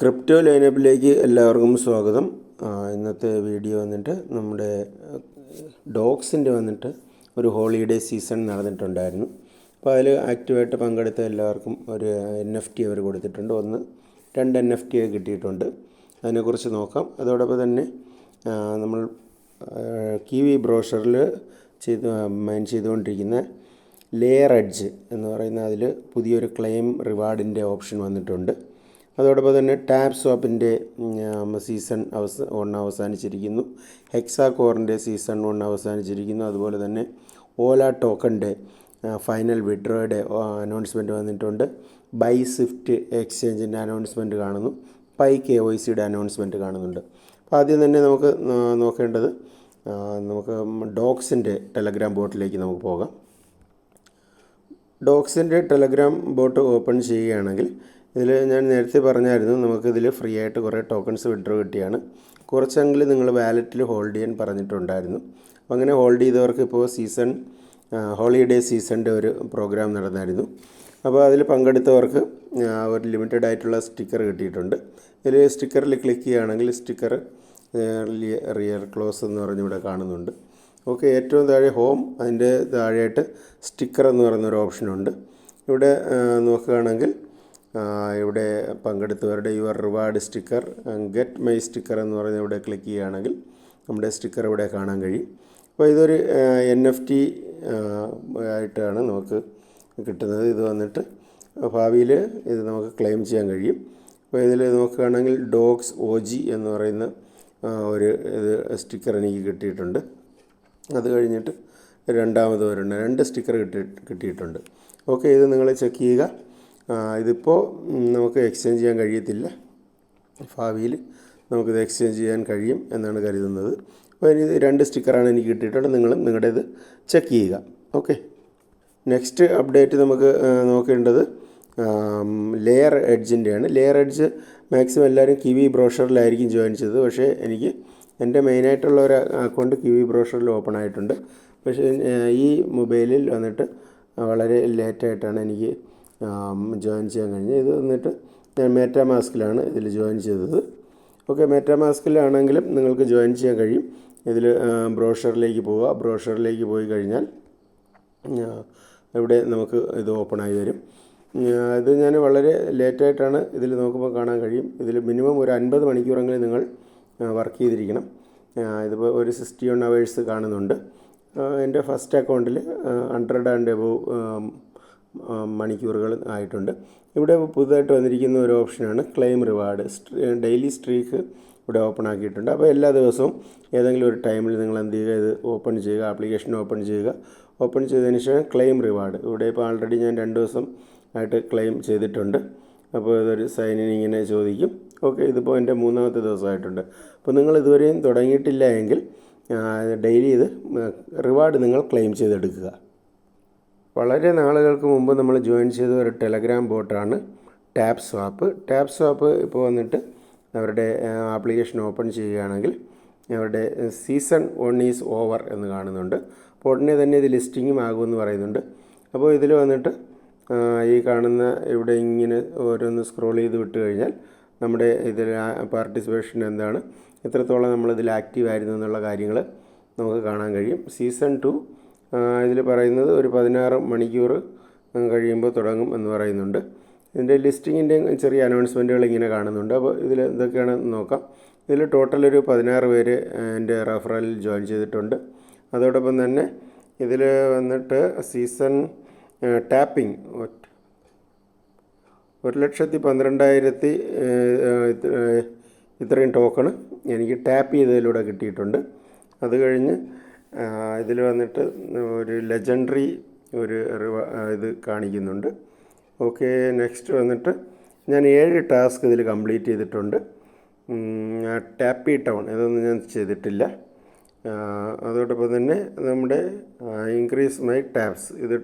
Crypto ലൈനപ്പിലേക്ക് എല്ലാവർക്കും സ്വാഗതം. ഇന്നത്തെ വീഡിയോ വന്നിട്ട് നമ്മുടെ ഡോഗ്സിന്റെ വന്നിട്ട് ഒരു ഹോളിഡേ സീസൺ നടന്നിട്ടുണ്ടായിരുന്നു. അപ്പോൾ അതിൽ ആക്റ്റീവായിട്ട് പങ്കെടുത്ത എല്ലാവർക്കും ഒരു എൻ എഫ് ടി അവർ കൊടുത്തിട്ടുണ്ട്. ഒന്ന് രണ്ട് എൻ എഫ് ടി കിട്ടിയിട്ടുണ്ട്. അതിനെക്കുറിച്ച് നോക്കാം. അതോടൊപ്പം തന്നെ നമ്മൾ കിവി ബ്രോഷറിൽ ചെയ്ത് മെയിൻ ചെയ്തുകൊണ്ടിരിക്കുന്ന ലെയർ എഡ്ജ് എന്ന് പറയുന്ന അതിൽ പുതിയൊരു ക്ലെയിം റിവാർഡിന്റെ ഓപ്ഷൻ വന്നിട്ടുണ്ട്. അതോടൊപ്പം തന്നെ ടാപ്പ് സ്വാപ്പിന്റെ സീസൺ അവസ വൺ അവസാനിച്ചിരിക്കുന്നു. ഹെക്സാ കോറിന്റെ സീസൺ വൺ അവസാനിച്ചിരിക്കുന്നു. അതുപോലെ തന്നെ ഓല ടോക്കന്റെ ഫൈനൽ വിഡ്രോയുടെ അനൗൺസ്മെന്റ് വന്നിട്ടുണ്ട്. ബൈ സ്വിഫ്റ്റ് എക്സ്ചേഞ്ചിന്റെ അനൗൺസ്മെന്റ് കാണുന്നു. പൈ കെ ഒ സിയുടെ അനൗൺസ്മെന്റ് കാണുന്നുണ്ട്. അപ്പോൾ ആദ്യം തന്നെ നമുക്ക് നോക്കേണ്ടത് നമുക്ക് ഡോക്സിന്റെ ടെലഗ്രാം ബോട്ടിലേക്ക് നമുക്ക് പോകാം. ഡോക്സിന്റെ ടെലഗ്രാം ബോട്ട് ഓപ്പൺ ചെയ്യുകയാണെങ്കിൽ ഇതിൽ ഞാൻ നേരത്തെ പറഞ്ഞായിരുന്നു നമുക്കിതിൽ ഫ്രീ ആയിട്ട് കുറേ ടോക്കൺസ് വിഡ്രോ കിട്ടിയാണ്. കുറച്ചെങ്കിലും നിങ്ങൾ വാലറ്റിൽ ഹോൾഡ് ചെയ്യാൻ പറഞ്ഞിട്ടുണ്ടായിരുന്നു. അപ്പോൾ അങ്ങനെ ഹോൾഡ് ചെയ്തവർക്ക് ഇപ്പോൾ സീസൺ ഹോളിഡേ സീസണിന്റെ ഒരു പ്രോഗ്രാം നടന്നായിരുന്നു. അപ്പോൾ അതിൽ പങ്കെടുത്തവർക്ക് ഒരു ലിമിറ്റഡ് ആയിട്ടുള്ള സ്റ്റിക്കർ കിട്ടിയിട്ടുണ്ട്. ഇതിൽ സ്റ്റിക്കറിൽ ക്ലിക്ക് ചെയ്യുകയാണെങ്കിൽ സ്റ്റിക്കർ റിയർ ക്ലോസ് എന്ന് പറഞ്ഞ് ഇവിടെ കാണുന്നുണ്ട്. ഓക്കെ ഏറ്റവും താഴെ ഹോം അതിന്റെ താഴെയായിട്ട് സ്റ്റിക്കർ എന്ന് പറയുന്നൊരു ഓപ്ഷനുണ്ട് ഇവിടെ നോക്കുകയാണെങ്കിൽ ഇവിടെ പങ്കെടുത്തവരുടെ your reward sticker get my sticker എന്ന് പറഞ്ഞ് ഇവിടെ ക്ലിക്ക് ചെയ്യുകയാണെങ്കിൽ നമ്മുടെ സ്റ്റിക്കർ ഇവിടെ കാണാൻ കഴിയും. അപ്പോൾ ഇതൊരു എൻ എഫ് ടി ആയിട്ടാണ് നമുക്ക് കിട്ടുന്നത്. ഇത് വന്നിട്ട് ഭാവിയിൽ ഇത് നമുക്ക് ക്ലെയിം ചെയ്യാൻ കഴിയും. അപ്പോൾ ഇതിൽ നോക്കുകയാണെങ്കിൽ ഡോഗ്സ് ഒ ജി എന്ന് പറയുന്ന ഒരു ഇത് സ്റ്റിക്കർ എനിക്ക് കിട്ടിയിട്ടുണ്ട്. അത് കഴിഞ്ഞിട്ട് രണ്ടാമത് ഒരെണ്ണം രണ്ട് സ്റ്റിക്കർ കിട്ടി കിട്ടിയിട്ടുണ്ട്. ഓക്കെ ഇത് നിങ്ങൾ ചെക്ക് ചെയ്യുക. ഇതിപ്പോൾ നമുക്ക് എക്സ്ചേഞ്ച് ചെയ്യാൻ കഴിയത്തില്ല. ഭാവിയിൽ നമുക്കിത് എക്സ്ചേഞ്ച് ചെയ്യാൻ കഴിയും എന്നാണ് കരുതുന്നത്. അപ്പോൾ ഇനി രണ്ട് സ്റ്റിക്കറാണ് എനിക്ക് കിട്ടിയിട്ടുള്ളത്. നിങ്ങളും നിങ്ങളുടേത് ചെക്ക് ചെയ്യുക. ഓക്കെ നെക്സ്റ്റ് അപ്ഡേറ്റ് നമുക്ക് നോക്കേണ്ടത് ലെയർ എഡ്ജിന്റെയാണ് ലെയർ എഡ്ജ് മാക്സിമം എല്ലാവരും കിവി ബ്രോഷറിലായിരിക്കും ജോയിൻ ചെയ്തത്. പക്ഷേ എനിക്ക് എന്റെ മെയിനായിട്ടുള്ള ഒരു അക്കൗണ്ട് കിവി ബ്രോഷറിൽ ഓപ്പൺ ആയിട്ടുണ്ട്. പക്ഷേ ഈ മൊബൈലിൽ വന്നിട്ട് വളരെ ലേറ്റായിട്ടാണ് എനിക്ക് ജോയിൻ ചെയ്യാൻ കഴിഞ്ഞു ഇത് വന്നിട്ട് ഞാൻ മേറ്റാ മാസ്കിലാണ് ഇതിൽ ജോയിൻ ചെയ്തത്. ഓക്കെ മേറ്റാ മാസ്കിലാണെങ്കിലും നിങ്ങൾക്ക് ജോയിൻ ചെയ്യാൻ കഴിയും. ഇതിൽ ബ്രോഷറിലേക്ക് പോവുക. ബ്രോഷറിലേക്ക് പോയി കഴിഞ്ഞാൽ ഇവിടെ നമുക്ക് ഇത് ഓപ്പണായി വരും. ഇത് ഞാൻ വളരെ ലേറ്റായിട്ടാണ് ഇതിൽ നോക്കുമ്പോൾ കാണാൻ കഴിയും. ഇതിൽ മിനിമം ഒരു അൻപത് മണിക്കൂറെങ്കിലും നിങ്ങൾ വർക്ക് ചെയ്തിരിക്കണം. ഇതിപ്പോൾ ഒരു സിക്സ്റ്റി വൺ അവേഴ്സ് കാണുന്നുണ്ട് എന്റെ ഫസ്റ്റ് അക്കൗണ്ടിൽ ഹൺഡ്രഡ് ആൻഡ് എബവ് മണിക്കൂറുകൾ ആയിട്ടുണ്ട്. ഇവിടെ പുതുതായിട്ട് വന്നിരിക്കുന്ന ഒരു ഓപ്ഷനാണ് ക്ലെയിം റിവാർഡ്. ഡെയിലി സ്ട്രീക്ക് ഇവിടെ ഓപ്പൺ ആക്കിയിട്ടുണ്ട്. അപ്പോൾ എല്ലാ ദിവസവും ഏതെങ്കിലും ഒരു ടൈമിൽ നിങ്ങൾ എന്ത് ചെയ്യുക? ഇത് ഓപ്പൺ ചെയ്യുക ആപ്ലിക്കേഷൻ ഓപ്പൺ ചെയ്യുക. ഓപ്പൺ ചെയ്തതിന് ശേഷം ക്ലെയിം റിവാർഡ്. ഇവിടെ ഇപ്പോൾ ആൾറെഡി ഞാൻ രണ്ട് ദിവസം ആയിട്ട് ക്ലെയിം ചെയ്തിട്ടുണ്ട്. അപ്പോൾ ഇതൊരു സൈൻ ഇൻ ഇങ്ങനെ ചോദിക്കും. ഓക്കെ ഇതിപ്പോൾ എന്റെ മൂന്നാമത്തെ ദിവസമായിട്ടുണ്ട്. അപ്പോൾ നിങ്ങൾ ഇതുവരെയും തുടങ്ങിയിട്ടില്ല എങ്കിൽ ഡെയിലി ഇത് റിവാർഡ് നിങ്ങൾ ക്ലെയിം ചെയ്തെടുക്കുക. വളരെ നാളുകൾക്ക് മുമ്പ് നമ്മൾ ജോയിൻ ചെയ്ത ഒരു ടെലഗ്രാം ബോട്ടാണ് ടാപ്പ് സ്വാപ്പ്. ടാപ്പ് സ്വാപ്പ് ഇപ്പോൾ വന്നിട്ട് അവരുടെ ആപ്ലിക്കേഷൻ ഓപ്പൺ ചെയ്യുകയാണെങ്കിൽ അവരുടെ സീസൺ വൺ ഈസ് ഓവർ എന്ന് കാണുന്നുണ്ട്. അപ്പോൾ ഉടനെ തന്നെ ഇത് ലിസ്റ്റിങ്ങും ആകുമെന്ന് പറയുന്നുണ്ട്. അപ്പോൾ ഇതിൽ വന്നിട്ട് ഈ കാണുന്ന ഇവിടെ ഇങ്ങനെ ഓരോന്ന് സ്ക്രോൾ ചെയ്ത് വിട്ട് കഴിഞ്ഞാൽ നമ്മുടെ ഇതിൽ പാർട്ടിസിപ്പേഷൻ എന്താണ് എത്രത്തോളം നമ്മളിതിൽ ആക്റ്റീവ് ആയിരുന്നു എന്നുള്ള കാര്യങ്ങൾ നമുക്ക് കാണാൻ കഴിയും. സീസൺ ടു ഇതിൽ പറയുന്നത് ഒരു പതിനാറ് മണിക്കൂർ കഴിയുമ്പോൾ തുടങ്ങും എന്ന് പറയുന്നുണ്ട്. ഇതിന്റെ ലിസ്റ്റിങ്ങിന്റെ ചെറിയ അനൗൺസ്മെന്റുകൾ ഇങ്ങനെ കാണുന്നുണ്ട്. അപ്പോൾ ഇതിൽ എന്തൊക്കെയാണ് നോക്കാം. ഇതിൽ ടോട്ടൽ ഒരു പതിനാറ് പേര് എന്റെ റഫറലിൽ ജോയിൻ ചെയ്തിട്ടുണ്ട്. അതോടൊപ്പം തന്നെ ഇതിൽ വന്നിട്ട് സീസൺ ടാപ്പിംഗ് ഒരു ലക്ഷത്തി പന്ത്രണ്ടായിരത്തി ഇത്രയും ടോക്കണ് എനിക്ക് ടാപ്പ് ചെയ്തതിലൂടെ കിട്ടിയിട്ടുണ്ട്. അത് കഴിഞ്ഞ് ഇതിൽ വന്നിട്ട് ഒരു ലെജൻഡറി ഒരു ഇത് കാണിക്കുന്നുണ്ട്. ഓക്കെ നെക്സ്റ്റ് വന്നിട്ട് ഞാൻ ഏഴ് ടാസ്ക് ഇതിൽ കംപ്ലീറ്റ് ചെയ്തിട്ടുണ്ട്. ടാപ്പി ടൗൺ ഇതൊന്നും ഞാൻ ചെയ്തിട്ടില്ല. അതോടൊപ്പം തന്നെ നമ്മുടെ ഇൻക്രീസ് മൈ ടാപ്സ് ഇത്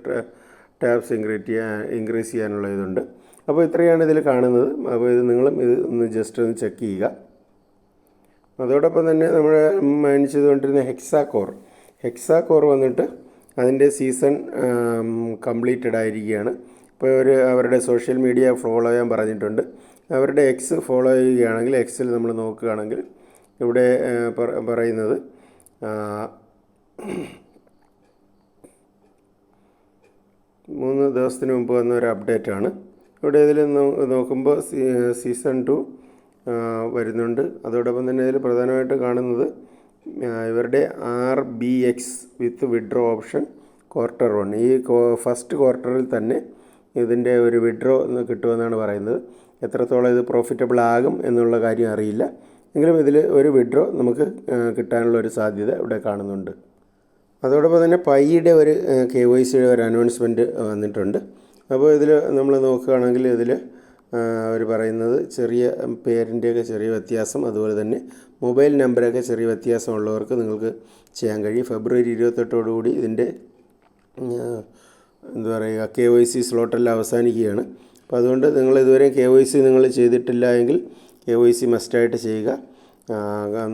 ടാപ്സ് ഇൻക്രീറ്റ് ചെയ്യാൻ ഇൻക്രീസ് ചെയ്യാനുള്ള ഇതുണ്ട്. അപ്പോൾ ഇത്രയാണ് ഇതിൽ കാണുന്നത്. അപ്പോൾ ഇത് നിങ്ങളും ഇത് ഒന്ന് ജസ്റ്റ് ഒന്ന് ചെക്ക് ചെയ്യുക. അതോടൊപ്പം തന്നെ നമ്മൾ മൈൻ ചെയ്തുകൊണ്ടിരുന്ന ഹെക്സാകോർ ഹെക്സാകോർ വന്നിട്ട് അതിന്റെ സീസൺ കംപ്ലീറ്റഡ് ആയിരിക്കുകയാണ്. ഇപ്പോൾ ഒരു അവരുടെ സോഷ്യൽ മീഡിയ ഫോളോ ചെയ്യാൻ പറഞ്ഞിട്ടുണ്ട്. അവരുടെ എക്സ് ഫോളോ ചെയ്യുകയാണെങ്കിൽ എക്സിൽ നമ്മൾ നോക്കുകയാണെങ്കിൽ ഇവിടെ പറയുന്നത് മൂന്ന് ദിവസത്തിന് മുമ്പ് വന്ന ഒരു അപ്ഡേറ്റ് ആണ്. ഇവിടെ ഇതിൽ നോക്കുമ്പോൾ സീസൺ ടു വരുന്നുണ്ട്. അതോടൊപ്പം തന്നെ ഇതിൽ പ്രധാനമായിട്ട് കാണുന്നത് ഇവരുടെ R B X with withdraw option quarter one. ഈ ഫസ്റ്റ് ക്വാർട്ടറിൽ തന്നെ ഇതിന്റെ ഒരു വിഡ്രോ കിട്ടുമെന്നാണ് പറയുന്നത്. എത്രത്തോളം ഇത് പ്രോഫിറ്റബിൾ ആകും എന്നുള്ള കാര്യം അറിയില്ല. എങ്കിലും ഇതിൽ ഒരു വിഡ്രോ നമുക്ക് കിട്ടാനുള്ള ഒരു സാധ്യത ഇവിടെ കാണുന്നുണ്ട്. അതോടൊപ്പം തന്നെ പൈയുടെ ഒരു കെ വൈ സിയുടെ ഒരു അനൗൺസ്മെന്റ് വന്നിട്ടുണ്ട്. അപ്പോൾ ഇതിൽ നമ്മൾ നോക്കുകയാണെങ്കിൽ ഇതിൽ അവർ പറയുന്നത് ചെറിയ പേരിന്റെയൊക്കെ ചെറിയ വ്യത്യാസം. അതുപോലെ തന്നെ മൊബൈൽ നമ്പറൊക്കെ ചെറിയ വ്യത്യാസമുള്ളവർക്ക് നിങ്ങൾക്ക് ചെയ്യാൻ കഴിയും. ഫെബ്രുവരി ഇരുപത്തെട്ടോടുകൂടി ഇതിന്റെ എന്താ പറയുക കെ വൈ സി സ്ലോട്ടെല്ലാം അവസാനിക്കുകയാണ്. അപ്പോൾ അതുകൊണ്ട് നിങ്ങൾ ഇതുവരെ കെ വൈ സി നിങ്ങൾ ചെയ്തിട്ടില്ല എങ്കിൽ കെ വൈ സി മസ്റ്റായിട്ട് ചെയ്യുക.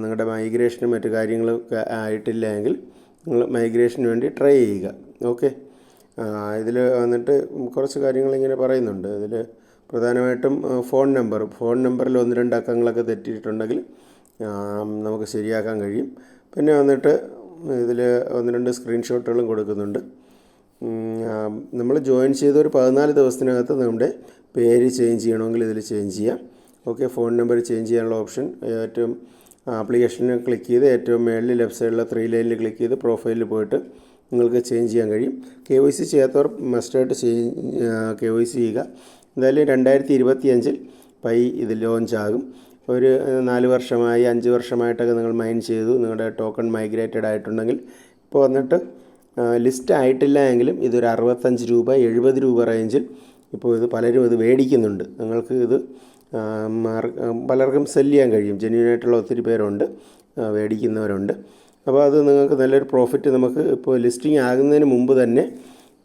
നിങ്ങളുടെ മൈഗ്രേഷനും മറ്റു കാര്യങ്ങളൊക്കെ ആയിട്ടില്ല എങ്കിൽ നിങ്ങൾ മൈഗ്രേഷന് വേണ്ടി ട്രൈ ചെയ്യുക. ഓക്കെ? ഇതിൽ വന്നിട്ട് കുറച്ച് കാര്യങ്ങളിങ്ങനെ പറയുന്നുണ്ട്. ഇതിൽ പ്രധാനമായിട്ടും ഫോൺ നമ്പർ. ഫോൺ നമ്പറിൽ ഒന്ന് രണ്ട് അക്കങ്ങളൊക്കെ തെറ്റിയിട്ടുണ്ടെങ്കിൽ നമുക്ക് ശരിയാക്കാൻ കഴിയും. പിന്നെ വന്നിട്ട് ഇതിൽ ഒന്ന് രണ്ട് സ്ക്രീൻഷോട്ടുകളും കൊടുക്കുന്നുണ്ട്. നമ്മൾ ജോയിൻ ചെയ്ത ഒരു പതിനാല് ദിവസത്തിനകത്ത് നമ്മുടെ പേര് ചേഞ്ച് ചെയ്യണമെങ്കിൽ ഇതിൽ ചേഞ്ച് ചെയ്യാം. ഓക്കെ ഫോൺ നമ്പർ ചേഞ്ച് ചെയ്യാനുള്ള ഓപ്ഷൻ. ഏറ്റവും ആപ്ലിക്കേഷനിൽ ക്ലിക്ക് ചെയ്ത് ഏറ്റവും മേളിൽ ലെഫ്റ്റ് സൈഡിലെ ത്രീ ലൈനിൽ ക്ലിക്ക് ചെയ്ത് പ്രൊഫൈലിൽ പോയിട്ട് നിങ്ങൾക്ക് ചേഞ്ച് ചെയ്യാൻ കഴിയും. കെ വൈ സി ചെയ്യാത്തവർ മസ്റ്റായിട്ട് കെ വൈ സി ചെയ്യുക. എന്തായാലും രണ്ടായിരത്തി ഇരുപത്തി അഞ്ചിൽ പൈ ഇത് ലോഞ്ചാകും. ഒരു നാല് വർഷമായി അഞ്ച് വർഷമായിട്ടൊക്കെ നിങ്ങൾ മൈൻ ചെയ്തു. നിങ്ങളുടെ ടോക്കൺ മൈഗ്രേറ്റഡ് ആയിട്ടുണ്ടെങ്കിൽ ഇപ്പോൾ വന്നിട്ട് ലിസ്റ്റ് ആയിട്ടില്ല എങ്കിലും ഇതൊരു അറുപത്തഞ്ച് രൂപ എഴുപത് രൂപ റേഞ്ചിൽ ഇപ്പോൾ ഇത് പലരും ഇത് മേടിക്കുന്നുണ്ട്. നിങ്ങൾക്ക് ഇത് പലർക്കും സെൽ ചെയ്യാൻ കഴിയും. ജെന്യൂനായിട്ടുള്ള ഒത്തിരി പേരുണ്ട് മേടിക്കുന്നവരുണ്ട്. അപ്പോൾ അത് നിങ്ങൾക്ക് നല്ലൊരു പ്രോഫിറ്റ് നമുക്ക് ഇപ്പോൾ ലിസ്റ്റിംഗ് ആകുന്നതിന് മുമ്പ് തന്നെ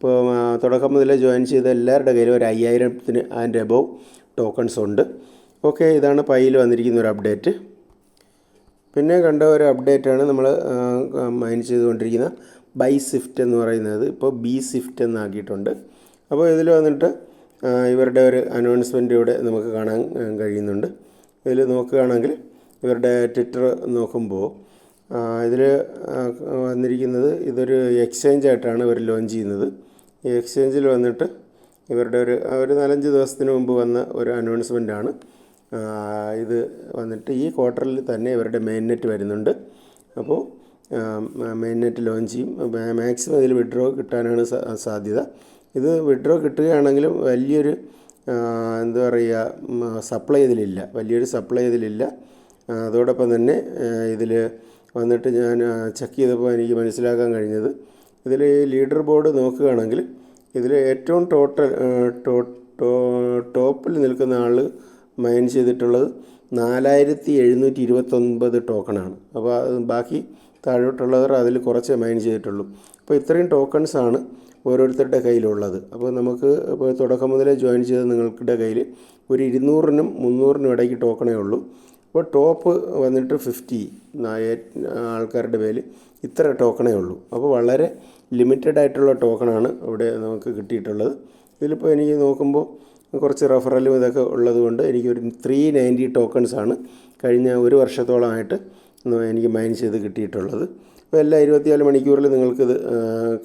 ഇപ്പോൾ തുടക്കം മുതലേ ജോയിൻ ചെയ്ത എല്ലാവരുടെ കയ്യിലും ഒരു അയ്യായിരത്തിന് അതിന്റെ എബോവ് ടോക്കൺസ് ഉണ്ട്. ഓക്കെ ഇതാണ് പൈയിൽ വന്നിരിക്കുന്ന ഒരു അപ്ഡേറ്റ് പിന്നെ കണ്ട ഒരു അപ്ഡേറ്റാണ് നമ്മൾ മൈൻ ചെയ്തുകൊണ്ടിരിക്കുന്ന ബൈ സ്വിഫ്റ്റ് എന്ന് പറയുന്നത്. ഇപ്പോൾ ബി സ്വിഫ്റ്റ് എന്നാക്കിയിട്ടുണ്ട്. അപ്പോൾ ഇതിൽ വന്നിട്ട് ഇവരുടെ ഒരു അനൗൺസ്മെന്റ് ഇവിടെ നമുക്ക് കാണാൻ കഴിയുന്നുണ്ട്. ഇതിൽ നോക്കുകയാണെങ്കിൽ ഇവരുടെ ട്വിറ്റർ നോക്കുമ്പോൾ ഇതിൽ വന്നിരിക്കുന്നത് ഇതൊരു എക്സ്ചേഞ്ച് ആയിട്ടാണ് ഇവർ ലോഞ്ച് ചെയ്യുന്നത്. ഈ എക്സ്ചേഞ്ചിൽ വന്നിട്ട് ഇവരുടെ ഒരു ഒരു നാലഞ്ച് ദിവസത്തിന് മുമ്പ് വന്ന ഒരു അനൗൺസ്മെന്റാണ് ഇത് വന്നിട്ട് ഈ ക്വാർട്ടറിൽ തന്നെ ഇവരുടെ മെയിൻ നെറ്റ് വരുന്നുണ്ട്. അപ്പോൾ മെയിൻ നെറ്റ് ലോഞ്ച് ചെയ്യും. മാക്സിമം ഇതിൽ വിഡ്രോ കിട്ടാനാണ് സാധ്യത. ഇത് വിഡ്രോ കിട്ടുകയാണെങ്കിലും വലിയൊരു എന്താ പറയുക സപ്ലൈ ഇതിലില്ല. വലിയൊരു സപ്ലൈ ഇതിലില്ല. അതോടൊപ്പം തന്നെ ഇതിൽ വന്നിട്ട് ഞാൻ ചെക്ക് ചെയ്തപ്പോൾ എനിക്ക് മനസ്സിലാക്കാൻ കഴിഞ്ഞത് ഇതിൽ ലീഡർ ബോർഡ് നോക്കുകയാണെങ്കിൽ ഇതിൽ ഏറ്റവും ടോട്ടൽ ടോപ്പിൽ നിൽക്കുന്ന ആൾ മൈൻ ചെയ്തിട്ടുള്ളത് നാലായിരത്തി എഴുന്നൂറ്റി ഇരുപത്തൊൻപത് ടോക്കണാണ് അപ്പോൾ ബാക്കി താഴോട്ടുള്ളവർ അതിൽ കുറച്ച് മൈൻ ചെയ്തിട്ടുള്ളൂ. അപ്പോൾ ഇത്രയും ടോക്കൺസ് ആണ് ഓരോരുത്തരുടെ കയ്യിലുള്ളത്. അപ്പോൾ നമുക്ക് ഇപ്പോൾ തുടക്കം മുതലേ ജോയിൻ ചെയ്ത നിങ്ങളുടെ കയ്യിൽ ഒരു ഇരുന്നൂറിനും മുന്നൂറിനും ഇടയ്ക്ക് ടോക്കണേ ഉള്ളൂ. അപ്പോൾ ടോപ്പ് വന്നിട്ട് ഫിഫ്റ്റി ആൾക്കാരുടെ പേര് ഇത്ര ടോക്കണേ ഉള്ളൂ. അപ്പോൾ വളരെ ലിമിറ്റഡ് ആയിട്ടുള്ള ടോക്കണാണ് ഇവിടെ നമുക്ക് കിട്ടിയിട്ടുള്ളത്. ഇതിലിപ്പോൾ എനിക്ക് നോക്കുമ്പോൾ കുറച്ച് റെഫറലും ഇതൊക്കെ ഉള്ളതുകൊണ്ട് എനിക്കൊരു ത്രീ നയന്റി ടോക്കൺസ് ആണ് കഴിഞ്ഞ ഒരു വർഷത്തോളമായിട്ട് എനിക്ക് മൈൻ ചെയ്ത് കിട്ടിയിട്ടുള്ളത്. അപ്പോൾ എല്ലാ ഇരുപത്തിനാല് മണിക്കൂറിൽ നിങ്ങൾക്കിത്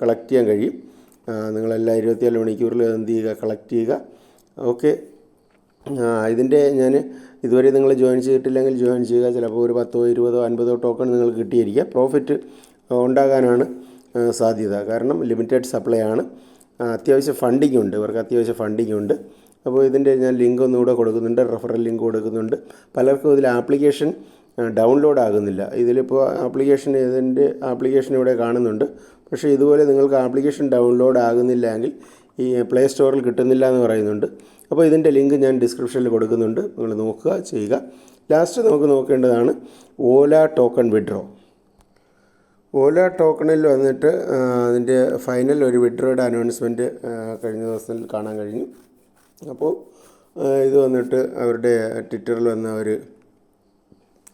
കളക്ട് ചെയ്യാൻ കഴിയും. നിങ്ങളെല്ലാ ഇരുപത്തിനാല് മണിക്കൂറിൽ എന്ത് ചെയ്യുക കളക്ട് ചെയ്യുക. ഓക്കെ. ഇതിന്റെ ഞാൻ ഇതുവരെ നിങ്ങൾ ജോയിൻ ചെയ്തിട്ടില്ലെങ്കിൽ ജോയിൻ ചെയ്യുക. ചിലപ്പോൾ ഒരു പത്തോ ഇരുപതോ അൻപതോ ടോക്കൺ നിങ്ങൾക്ക് കിട്ടിയിരിക്കുക പ്രോഫിറ്റ് ഉണ്ടാകാനാണ് സാധ്യത. കാരണം ലിമിറ്റഡ് സപ്ലൈ ആണ്. അത്യാവശ്യം ഫണ്ടിങ് ഉണ്ട്. ഇവർക്ക് അത്യാവശ്യം ഫണ്ടിങ് ഉണ്ട്. അപ്പോൾ ഇതിന്റെ ഞാൻ ലിങ്ക് ഒന്നുകൂടെ കൊടുക്കുന്നുണ്ട്. റെഫറൽ ലിങ്ക് കൊടുക്കുന്നുണ്ട്. പലർക്കും ഇതിൽ ആപ്ലിക്കേഷൻ ഡൗൺലോഡ് ആകുന്നില്ല. ഇതിലിപ്പോൾ ആപ്ലിക്കേഷൻ ഇതിന്റെ ആപ്ലിക്കേഷൻ ഇവിടെ കാണുന്നുണ്ട്. പക്ഷേ ഇതുപോലെ നിങ്ങൾക്ക് ആപ്ലിക്കേഷൻ ഡൗൺലോഡ് ആകുന്നില്ല എങ്കിൽ ഈ പ്ലേ സ്റ്റോറിൽ കിട്ടുന്നില്ല എന്ന് പറയുന്നുണ്ട്. അപ്പോൾ ഇതിന്റെ ലിങ്ക് ഞാൻ ഡിസ്ക്രിപ്ഷനിൽ കൊടുക്കുന്നുണ്ട്. നിങ്ങൾ നോക്കുക ചെയ്യുക. ലാസ്റ്റ് നമുക്ക് നോക്കേണ്ടതാണ് ഓല ടോക്കൺ വിഡ്രോ ഓല ടോക്കണിൽ വന്നിട്ട് അതിന്റെ ഫൈനൽ ഒരു വിഡ്രോയുടെ അനൗൺസ്മെന്റ് കഴിഞ്ഞ ദിവസത്തിൽ കാണാൻ കഴിഞ്ഞു. അപ്പോൾ ഇത് വന്നിട്ട് അവരുടെ ട്വിറ്ററിൽ വന്ന ഒരു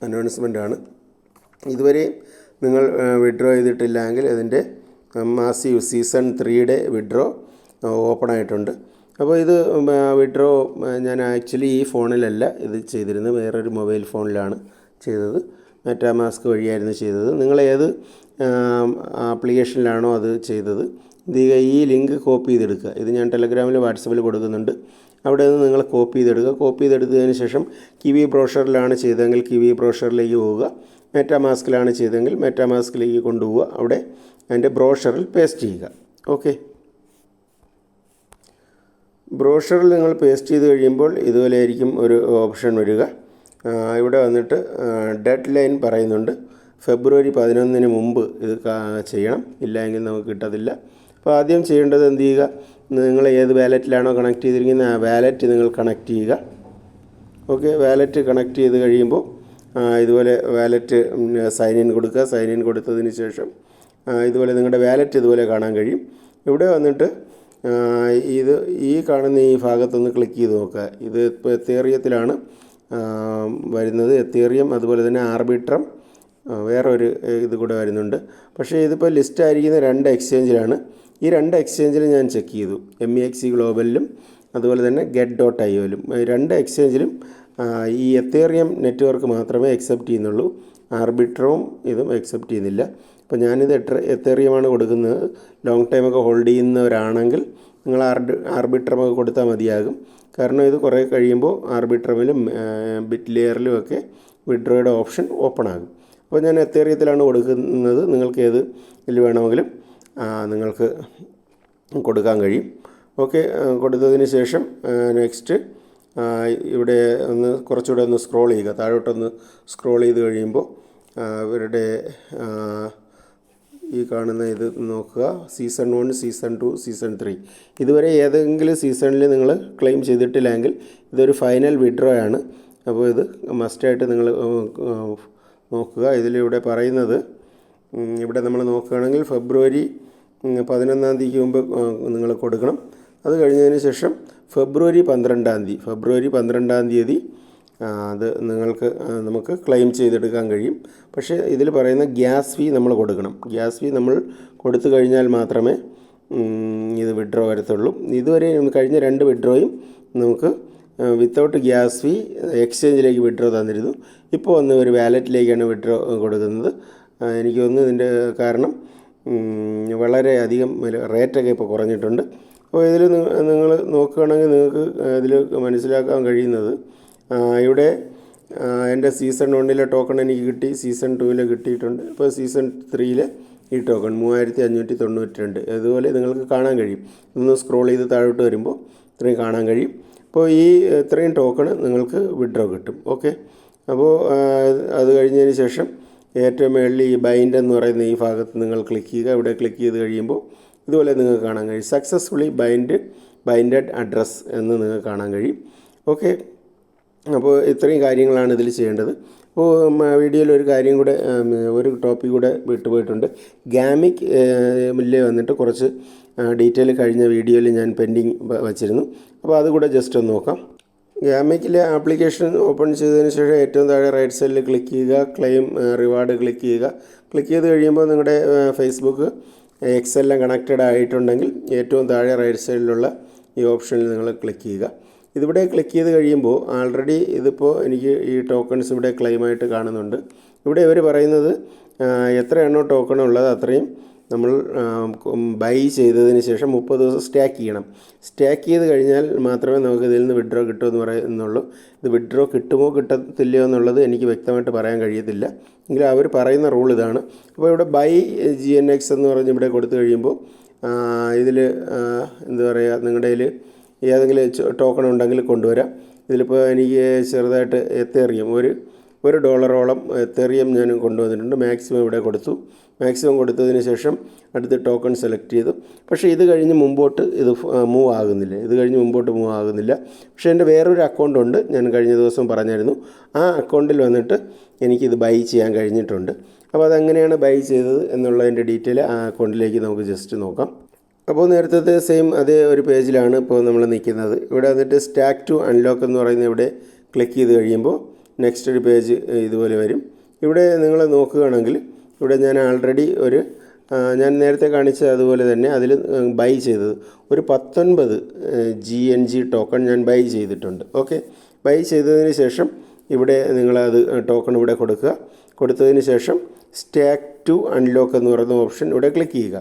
അനൗൺസ്മെന്റാണ് ഇതുവരെയും നിങ്ങൾ വിഡ്രോ ചെയ്തിട്ടില്ലെങ്കിൽ അതിന്റെ മാസീവ് സീസൺ ത്രീയുടെ വിഡ്രോ ഓപ്പൺ ആയിട്ടുണ്ട്. അപ്പോൾ ഇത് വിഡ്രോ ഞാൻ ആക്ച്വലി ഈ ഫോണിലല്ല ഇത് ചെയ്തിരുന്നത് വേറൊരു മൊബൈൽ ഫോണിലാണ് ചെയ്തത്. മെറ്റാമാസ്ക് വഴിയായിരുന്നു ചെയ്തത്. നിങ്ങൾ ഏത് ആപ്ലിക്കേഷനിലാണോ അത് ചെയ്തത് ഇത് ഈ ലിങ്ക് കോപ്പി ചെയ്തെടുക്കുക. ഇത് ഞാൻ ടെലഗ്രാമിൽ വാട്സപ്പിൽ കൊടുക്കുന്നുണ്ട്. അവിടെ നിന്ന് നിങ്ങൾ കോപ്പി ചെയ്തെടുക്കുക. കോപ്പി ചെയ്തെടുത്തതിന് ശേഷം കിവി ബ്രോഷറിലാണ് ചെയ്തതെങ്കിൽ കിവി ബ്രോഷറിലേക്ക് പോവുക. മെറ്റാമാസ്കിലാണ് ചെയ്തതെങ്കിൽ മെറ്റാമാസ്കിലേക്ക് കൊണ്ടുപോവുക. അവിടെ അതിന്റെ ബ്രോഷറിൽ പേസ്റ്റ് ചെയ്യുക. ഓക്കെ ബ്രോഷറിൽ നിങ്ങൾ പേസ്റ്റ് ചെയ്ത് കഴിയുമ്പോൾ ഇതുപോലെ ആയിരിക്കും ഒരു ഓപ്ഷൻ വരിക. ഇവിടെ വന്നിട്ട് ഡെഡ് ലൈൻ പറയുന്നുണ്ട്. ഫെബ്രുവരി പതിനൊന്നിന് മുമ്പ് ഇത് ചെയ്യണം. ഇല്ലെങ്കിൽ നമുക്ക് കിട്ടത്തില്ല. അപ്പോൾ ആദ്യം ചെയ്യേണ്ടത് എന്ത് ചെയ്യുക? നിങ്ങൾ ഏത് വാലറ്റിലാണോ കണക്ട് ചെയ്തിരിക്കുന്നത് ആ വാലറ്റ് നിങ്ങൾ കണക്ട് ചെയ്യുക. ഓക്കെ വാലറ്റ് കണക്ട് ചെയ്ത് കഴിയുമ്പോൾ ഇതുപോലെ വാലറ്റ് സൈൻ ഇൻ കൊടുക്കുക. സൈൻ ഇൻ കൊടുത്തതിന് ശേഷം ഇതുപോലെ നിങ്ങളുടെ വാലറ്റ് ഇതുപോലെ കാണാൻ കഴിയും. ഇവിടെ വന്നിട്ട് ഇത് ഈ കാണുന്ന ഈ ഭാഗത്തൊന്ന് ക്ലിക്ക് ചെയ്ത് നോക്കുക. ഇത് ഇപ്പോൾ എത്തേറിയത്തിലാണ് ആ, വരുന്നത് എത്തേറിയം അതുപോലെ തന്നെ ആർബിട്രം വേറെ വേറൊരു ഇത് കൂടെ വരുന്നുണ്ട്. പക്ഷേ ഇതിപ്പോൾ ലിസ്റ്റ് ആയിരിക്കുന്ന രണ്ട് എക്സ്ചേഞ്ചിലാണ്. ഈ രണ്ട് എക്സ്ചേഞ്ചിലും ഞാൻ ചെക്ക് ചെയ്തു. എം ഇ എക്സ് ഗ്ലോബലിലും അതുപോലെ തന്നെ ഗെറ്റ് ഡോട്ട് ഐ ഒയിലും രണ്ട് എക്സ്ചേഞ്ചിലും ഈ എത്തേറിയം നെറ്റ്വർക്ക് മാത്രമേ അക്സെപ്റ്റ് ചെയ്യുന്നുള്ളൂ. ആർബിട്രവും ഇതും അക്സെപ്റ്റ് ചെയ്യുന്നില്ല. അപ്പോൾ ഞാനിത് എത്ര എത്തേറിയമാണ് കൊടുക്കുന്നത്? ലോങ് ടൈമൊക്കെ ഹോൾഡ് ചെയ്യുന്നവരാണെങ്കിൽ നിങ്ങൾ ആർഡ് ആർബിട്രമൊക്കെ കൊടുത്താൽ മതിയാകും. കാരണം ഇത് കുറേ കഴിയുമ്പോൾ ആർബിട്രമിലും ബിറ്റ് ലെയറിലും ഒക്കെ വിഡ്രോയുടെ ഓപ്ഷൻ ഓപ്പൺ ആകും. അപ്പോൾ ഞാൻ എത്തേറിയത്തിലാണ് കൊടുക്കുന്നത്? നിങ്ങൾക്ക് ഏത് ഇതിൽ വേണമെങ്കിലും നിങ്ങൾക്ക് കൊടുക്കാൻ കഴിയും. ഓക്കെ കൊടുത്തതിന് ശേഷം നെക്സ്റ്റ് ഇവിടെ ഒന്ന് കുറച്ചുകൂടെ ഒന്ന് സ്ക്രോൾ ചെയ്യുക. താഴോട്ടൊന്ന് സ്ക്രോൾ ചെയ്ത് കഴിയുമ്പോൾ ഇവരുടെ ഈ കാണുന്ന ഇത് നോക്കുക. Season one season two season three ഇതുവരെ ഏതെങ്കിലും സീസണിൽ നിങ്ങൾ ക്ലെയിം ചെയ്തിട്ടില്ലെങ്കിൽ ഇതൊരു ഫൈനൽ വിഡ്രോ ആണ്. അപ്പോൾ ഇത് മസ്റ്റായിട്ട് നിങ്ങൾ നോക്കുക. ഇതിലിവിടെ പറയുന്നത് ഇവിടെ നമ്മൾ നോക്കുകയാണെങ്കിൽ ഫെബ്രുവരി പതിനൊന്നാം തീയതിക്ക് മുമ്പ് നിങ്ങൾ കൊടുക്കണം. അത് കഴിഞ്ഞതിന് ശേഷം ഫെബ്രുവരി പന്ത്രണ്ടാം തീയതി. ഫെബ്രുവരി പന്ത്രണ്ടാം തീയതി അത് നിങ്ങൾക്ക് നമുക്ക് ക്ലെയിം ചെയ്തെടുക്കാൻ കഴിയും. പക്ഷേ ഇതിൽ പറയുന്ന ഗ്യാസ് ഫീ നമ്മൾ കൊടുക്കണം. ഗ്യാസ് ഫീ നമ്മൾ കൊടുത്തു കഴിഞ്ഞാൽ മാത്രമേ ഇത് വിഡ്രോ വരത്തുള്ളൂ. ഇതുവരെ കഴിഞ്ഞ രണ്ട് വിഡ്രോയും നമുക്ക് വിത്തൗട്ട് ഗ്യാസ് ഫീ എക്സ്ചേഞ്ചിലേക്ക് വിഡ്രോ തന്നിരുന്നു. ഇപ്പോൾ ഒന്ന് ഒരു വാലറ്റിലേക്കാണ് വിഡ്രോ കൊടുക്കുന്നത്. എനിക്ക് തോന്നുന്നു ഇതിന്റെ കാരണം വളരെയധികം റേറ്റൊക്കെ ഇപ്പോൾ കുറഞ്ഞിട്ടുണ്ട്. അപ്പോൾ ഇതിൽ നിങ്ങൾ നോക്കുകയാണെങ്കിൽ നിങ്ങൾക്ക് ഇതിൽ മനസ്സിലാക്കാൻ കഴിയുന്നത് ഇവിടെ എന്റെ സീസൺ വണ്ണിലെ ടോക്കൺ എനിക്ക് കിട്ടി സീസൺ ടൂവിൽ കിട്ടിയിട്ടുണ്ട്. ഇപ്പോൾ സീസൺ ത്രീയിൽ ഈ ടോക്കൺ മൂവായിരത്തി അഞ്ഞൂറ്റി തൊണ്ണൂറ്റി രണ്ട് അതുപോലെ നിങ്ങൾക്ക് കാണാൻ കഴിയും. ഒന്ന് സ്ക്രോൾ ചെയ്ത് താഴോട്ട് വരുമ്പോൾ ഇത്രയും കാണാൻ കഴിയും. അപ്പോൾ ഈ ഇത്രയും ടോക്കൺ നിങ്ങൾക്ക് വിഡ്രോ കിട്ടും. ഓക്കെ? അപ്പോൾ അത് കഴിഞ്ഞതിന് ശേഷം ഏറ്റവും മുകളിൽ ഈ ബൈൻഡ് എന്ന് പറയുന്ന ഈ ഭാഗത്ത് നിങ്ങൾ ക്ലിക്ക് ചെയ്യുക. ഇവിടെ ക്ലിക്ക് ചെയ്ത് കഴിയുമ്പോൾ ഇതുപോലെ നിങ്ങൾക്ക് കാണാൻ കഴിയും. സക്സസ്ഫുള്ളി ബൈൻഡ് ബൈൻഡഡ് അഡ്രസ്സ് എന്ന് നിങ്ങൾക്ക് കാണാൻ കഴിയും. ഓക്കെ അപ്പോൾ ഇത്രയും കാര്യങ്ങളാണ് ഇതിൽ ചെയ്യേണ്ടത്. അപ്പോൾ വീഡിയോയിൽ ഒരു കാര്യം കൂടെ ഒരു ടോപ്പിക് കൂടെ വിട്ടുപോയിട്ടുണ്ട്. ഗാമിക് മില്ലെ വന്നിട്ട് കുറച്ച് ഡീറ്റെയിൽ കഴിഞ്ഞ വീഡിയോയിൽ ഞാൻ പെൻഡിങ് വച്ചിരുന്നു. അപ്പോൾ അതുകൂടെ ജസ്റ്റ് ഒന്ന് നോക്കാം. ഗാമിക്കിലെ ആപ്ലിക്കേഷൻ ഓപ്പൺ ചെയ്തതിന് ശേഷം ഏറ്റവും താഴെ റൈറ്റ് സൈഡിൽ ക്ലിക്ക് ചെയ്യുക. ക്ലെയിം റിവാർഡ് ക്ലിക്ക് ചെയ്യുക. ക്ലിക്ക് ചെയ്ത് കഴിയുമ്പോൾ നിങ്ങളുടെ ഫേസ്ബുക്ക് എക്സ് എല്ലാം കണക്റ്റഡ് ആയിട്ടുണ്ടെങ്കിൽ ഏറ്റവും താഴെ റൈറ്റ് സൈഡിലുള്ള ഈ ഓപ്ഷനിൽ നിങ്ങൾ ക്ലിക്ക് ചെയ്യുക. ഇതിവിടെ ക്ലിക്ക് ചെയ്ത് കഴിയുമ്പോൾ ആൾറെഡി ഇതിപ്പോൾ എനിക്ക് ഈ ടോക്കൺസ് ഇവിടെ ക്ലെയിമായിട്ട് കാണുന്നുണ്ട്. ഇവിടെ ഇവർ പറയുന്നത് എത്ര എത്രയാണോ ടോക്കൺ ഉള്ളത് അത്രയും നമ്മൾ ബൈ ചെയ്തതിന് ശേഷം മുപ്പത് ദിവസം സ്റ്റാക്ക് ചെയ്യണം. സ്റ്റാക്ക് ചെയ്ത് കഴിഞ്ഞാൽ മാത്രമേ നമുക്ക് ഇതിൽ നിന്ന് വിഡ്രോ കിട്ടുമെന്ന് പറയുന്നുള്ളൂ ഇത് വിഡ്രോ കിട്ടുമോ കിട്ടത്തില്ലയോ എന്നുള്ളത് എനിക്ക് വ്യക്തമായിട്ട് പറയാൻ കഴിയത്തില്ല. എങ്കിലും അവർ പറയുന്ന റൂൾ ഇതാണ്. അപ്പോൾ ഇവിടെ ബൈ ജി എൻ എക്സ് എന്ന് പറഞ്ഞ് ഇവിടെ കൊടുത്തു കഴിയുമ്പോൾ ഇതിൽ എന്താ പറയുക നിങ്ങളുടെ കയ്യിൽ ഏതെങ്കിലും ടോക്കൺ ഉണ്ടെങ്കിൽ കൊണ്ടുവരാം. ഇതിലിപ്പോൾ എനിക്ക് ചെറുതായിട്ട് എത്തേറിയം ഒരു ഒരു ഡോളറോളം എത്തേറിയം ഞാൻ കൊണ്ടുവന്നിട്ടുണ്ട്. മാക്സിമം ഇവിടെ കൊടുത്തു. മാക്സിമം കൊടുത്തതിന് ശേഷം അടുത്ത് ടോക്കൺ സെലക്ട് ചെയ്തു. പക്ഷേ ഇത് കഴിഞ്ഞ് മുമ്പോട്ട് ഇത് മൂവ് ആകുന്നില്ല. ഇത് കഴിഞ്ഞ് മുമ്പോട്ട് മൂവ് ആകുന്നില്ല. പക്ഷേ എന്റെ വേറൊരു അക്കൗണ്ട് ഉണ്ട്. ഞാൻ കഴിഞ്ഞ ദിവസം പറഞ്ഞായിരുന്നു. ആ അക്കൗണ്ടിൽ വന്നിട്ട് എനിക്കിത് ബൈ ചെയ്യാൻ കഴിഞ്ഞിട്ടുണ്ട്. അപ്പോൾ അതെങ്ങനെയാണ് ബൈ ചെയ്തത് എന്നുള്ളതിന്റെ ഡീറ്റെയിൽ ആ അക്കൗണ്ടിലേക്ക് നമുക്ക് ജസ്റ്റ് നോക്കാം. അപ്പോൾ നേരത്തെ സെയിം അതേ ഒരു പേജിലാണ് ഇപ്പോൾ നമ്മൾ നിൽക്കുന്നത്. ഇവിടെ വന്നിട്ട് സ്റ്റാക്ക് ടു അൺലോക്ക് എന്ന് പറയുന്ന ഇവിടെ ക്ലിക്ക് ചെയ്ത് കഴിയുമ്പോൾ നെക്സ്റ്റ് ഒരു പേജ് ഇതുപോലെ വരും. ഇവിടെ നിങ്ങൾ നോക്കുകയാണെങ്കിൽ ഇവിടെ ഞാൻ ആൾറെഡി ഒരു ഞാൻ നേരത്തെ കാണിച്ച അതുപോലെ തന്നെ അതിൽ ബൈ ചെയ്തത്. ഒരു പത്തൊൻപത് ജി എൻ ജി ടോക്കൺ ഞാൻ ബൈ ചെയ്തിട്ടുണ്ട്. ഓക്കെ ബൈ ചെയ്തതിന് ശേഷം ഇവിടെ നിങ്ങളത് ടോക്കൺ ഇവിടെ കൊടുക്കുക. കൊടുത്തതിന് ശേഷം സ്റ്റാക്ക് ടു അൺലോക്ക് എന്ന് പറയുന്ന ഓപ്ഷൻ ഇവിടെ ക്ലിക്ക് ചെയ്യുക.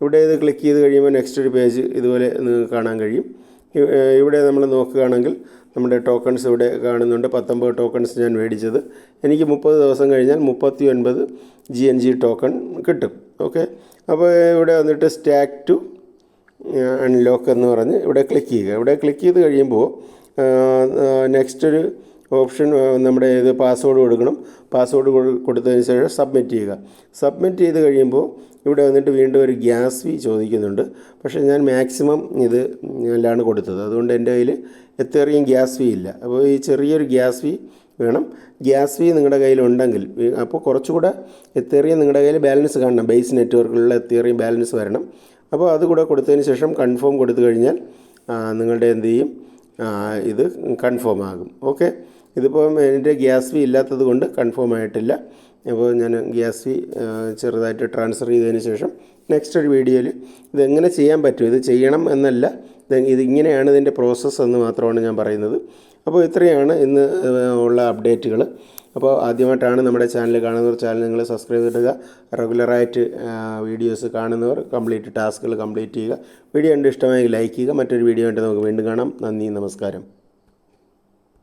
ഇവിടെ ഇത് ക്ലിക്ക് ചെയ്ത് കഴിയുമ്പോൾ നെക്സ്റ്റ് ഒരു പേജ് ഇതുപോലെ നിങ്ങൾക്ക് കാണാൻ കഴിയും. ഇവിടെ നമ്മൾ നോക്കുകയാണെങ്കിൽ നമ്മുടെ ടോക്കൺസ് ഇവിടെ കാണുന്നുണ്ട്. പത്തൊമ്പത് ടോക്കൺസ് ഞാൻ മേടിച്ചത്. എനിക്ക് മുപ്പത് ദിവസം കഴിഞ്ഞാൽ മുപ്പത്തി ഒൻപത് ജി എൻ ജി ടോക്കൺ കിട്ടും. ഓക്കെ അപ്പോൾ ഇവിടെ വന്നിട്ട് സ്റ്റാക്ക് ടു അൺലോക്ക് എന്ന് പറഞ്ഞ് ഇവിടെ ക്ലിക്ക് ചെയ്യുക. ഇവിടെ ക്ലിക്ക് ചെയ്ത് കഴിയുമ്പോൾ നെക്സ്റ്റ് ഒരു ഓപ്ഷൻ നമ്മുടെ ഇത് പാസ്വേഡ് കൊടുക്കണം. പാസ്വേഡ് കൊടുത്തതിന് ശേഷം സബ്മിറ്റ് ചെയ്യുക. സബ്മിറ്റ് ചെയ്ത് കഴിയുമ്പോൾ ഇവിടെ വന്നിട്ട് വീണ്ടും ഒരു ഗ്യാസ് ഫീ ചോദിക്കുന്നുണ്ട്. പക്ഷേ ഞാൻ മാക്സിമം ഇത് എല്ലാം കൊടുത്തത്. അതുകൊണ്ട് എന്റെ കയ്യിൽ എത്രയും ഗ്യാസ് ഫീ ഇല്ല. അപ്പോൾ ഈ ചെറിയൊരു ഗ്യാസ് ഫീ വേണം. ഗ്യാസ് ഫീ നിങ്ങളുടെ കയ്യിലുണ്ടെങ്കിൽ അപ്പോൾ കുറച്ചുകൂടെ എത്തേറിയും നിങ്ങളുടെ കയ്യിൽ ബാലൻസ് കാണണം. ബേസ് നെറ്റ്വർക്കിലുള്ള എത്തേറിയും ബാലൻസ് വരണം. അപ്പോൾ അതുകൂടെ കൊടുത്തതിന് ശേഷം കൺഫേം കൊടുത്തു കഴിഞ്ഞാൽ നിങ്ങളുടെ എന്ത് ചെയ്യും? ഇത് കൺഫേം ആകും. ഓക്കെ? ഇതിപ്പം എന്റെ ഗ്യാസ് ഫീ ഇല്ലാത്തത് കൊണ്ട് കൺഫേം ആയിട്ടില്ല. അപ്പോൾ ഞാൻ ഗ്യാസ് ഫീ ചെറുതായിട്ട് ട്രാൻസ്ഫർ ചെയ്തതിന് ശേഷം നെക്സ്റ്റ് ഒരു വീഡിയോയിൽ ഇതെങ്ങനെ ചെയ്യാൻ പറ്റും? ഇത് ചെയ്യണം എന്നല്ല. ഇത് ഇങ്ങനെയാണ് ഇതിന്റെ പ്രോസസ്സ് എന്ന് മാത്രമാണ് ഞാൻ പറയുന്നത്. അപ്പോൾ ഇത്രയാണ് ഇന്ന് ഉള്ള അപ്ഡേറ്റുകൾ അപ്പോൾ ആദ്യമായിട്ടാണ് നമ്മുടെ ചാനൽ കാണുന്നവർ ചാനൽ നിങ്ങൾ സബ്സ്ക്രൈബ് ചെയ്തിടുക. റെഗുലറായിട്ട് വീഡിയോസ് കാണുന്നവർ കംപ്ലീറ്റ് ടാസ്കുകൾ കംപ്ലീറ്റ് ചെയ്യുക. വീഡിയോ കണ്ട് ഇഷ്ടമായി ലൈക്ക് ചെയ്യുക. മറ്റൊരു വീഡിയോ ആയിട്ട് നമുക്ക് വീണ്ടും കാണാം. നന്ദി നമസ്കാരം.